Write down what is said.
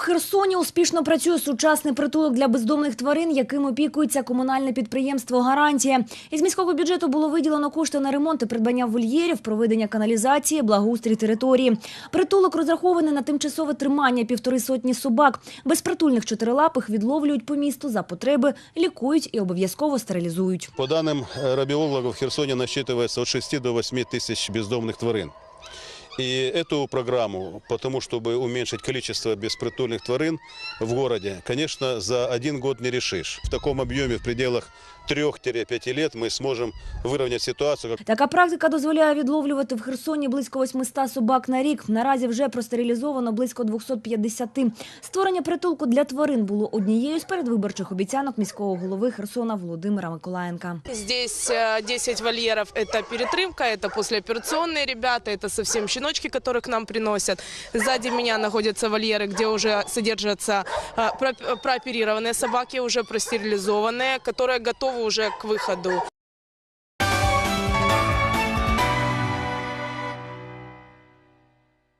У Херсоні успішно працює сучасний притулок для бездомних тварин, яким опікується комунальне підприємство «Гарантія». Із міського бюджету було виділено кошти на ремонт і придбання вольєрів, проведення каналізації, благоустрій території. Притулок розрахований на тимчасове тримання півтори сотні собак. Безпритульних чотирилапих відловлюють по місту за потреби, лікують і обов'язково стерилізують. По данным э, рабиологов, в Херсоне насчитывается от 6 до 8 тысяч бездомных тварин. И эту программу, потому чтобы уменьшить количество беспритульных тварин в городе, конечно, за один год не решишь. В таком объеме, в пределах 3-5 лет мы сможем выровнять ситуацию. как Така практика дозволяє відловлювати в Херсоні близько 800 собак на рік. Наразі вже простерилізовано близько 250. Створення притулку для тварин було однією з передвиборчих обіцянок міського голови Херсона Володимира Миколаєнка. Здесь э, 10 вольеров – это перетрымка, это послеоперационные ребята, это совсем щеночки, которые к нам приносят. Сзади меня находятся вольеры, где уже содержатся э, про- прооперированные собаки, уже простерилизованные, которые готовы уже к выходу.